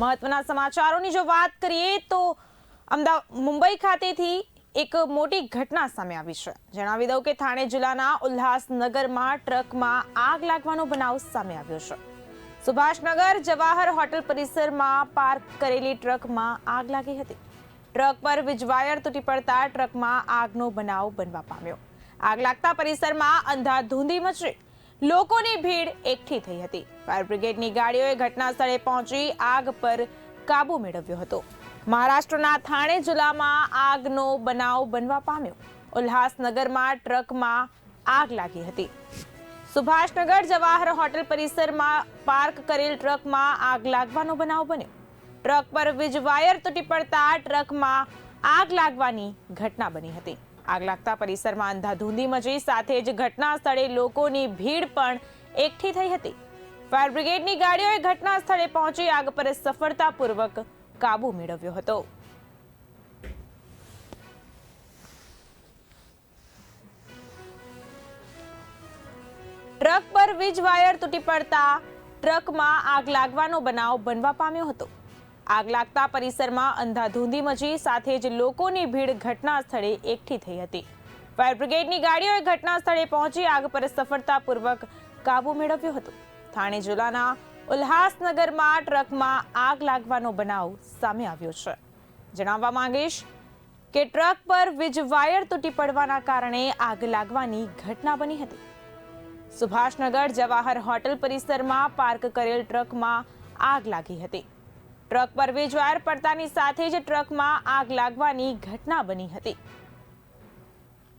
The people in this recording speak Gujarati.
મહત્વના સમાચારોની જો વાત કરીએ તો અમદાવાદ, મુંબઈ ખાતેથી એક મોટી ઘટના સામે આવી છે. જણાવી દઉં કે થાણે જિલ્લાના ઉલ્લાસનગરમાં ટ્રકમાં આગ લાગવાનો બનાવ સામે આવ્યો છે. સુભાષનગર જવાહર હોટલ પરિસરમાં પાર્ક કરેલી ટ્રકમાં આગ લાગી હતી. ટ્રક પર વીજવાયર તૂટી પડતા ટ્રકમાં આગનો બનાવ બનવા પામ્યો. આગ લાગતા પરિસરમાં અંધાધૂંધી મચી. લોકોની ભીડ એકઠી થઈ હતી. ફાયર બ્રિગેડની ગાડીઓએ ઘટના સ્થળે પહોંચી આગ પર કાબુ મેળવ્યો હતો. મહારાષ્ટ્રના થાણે જિલ્લામાં આગનો બનાવ બનવા પામ્યો. ઉલ્હાસનગરમાં ટ્રકમાં આગ લાગી હતી. સુભાષનગર જવાહર હોટલ પરિસરમાં પાર્ક કરેલ ટ્રકમાં આગ લાગવાનો બનાવ બન્યો. ટ્રક પર વીજ વાયર તૂટી પડતા ટ્રકમાં આગ લાગવાની ઘટના બની હતી. આગ લાગતા પરિસરમાં અંધાધૂંધી મચી સાથે જ ઘટના સ્થળે લોકોની ભીડ પણ એકઠી થઈ હતી. ફાયર બ્રિગેડની ગાડીઓએ ઘટના સ્થળે પહોંચી આગ પર સફળતાપૂર્વક કાબુ મેળવ્યો હતો. ટ્રક પર વીજ વાયર તૂટી પડતા ટ્રકમાં આગ લાગવાનો બનાવ બનવા પામ્યો હતો. આગ લાગતા પરિસરમાં અંધાધૂંધી મચી, સાથે જ લોકોની ભીડ ઘટના સ્થળે એકઠી થઈ હતી. ફાયર બ્રિગેડની ગાડીઓએ ઘટના સ્થળે પહોંચી આગ પર સફળતાપૂર્વક કાબુ મેળવ્યો હતો. થાણે જિલ્લાના ઉલ્હાસનગરમાં ટ્રકમાં આગ લાગવાનો બનાવ સામે આવ્યો છે. જણાવવા માંગીશ કે ટ્રક પર વીજ વાયર તૂટી પડવાના કારણે આગ લાગવાની ઘટના બની હતી. સુભાષનગર જવાહર હોટલ પરિસરમાં પાર્ક કરેલ ટ્રકમાં આગ લાગી હતી. ટ્રક પર વીજવાયર પડતાની સાથે જ ટ્રકમાં આગ લાગવાની ઘટના બની હતી.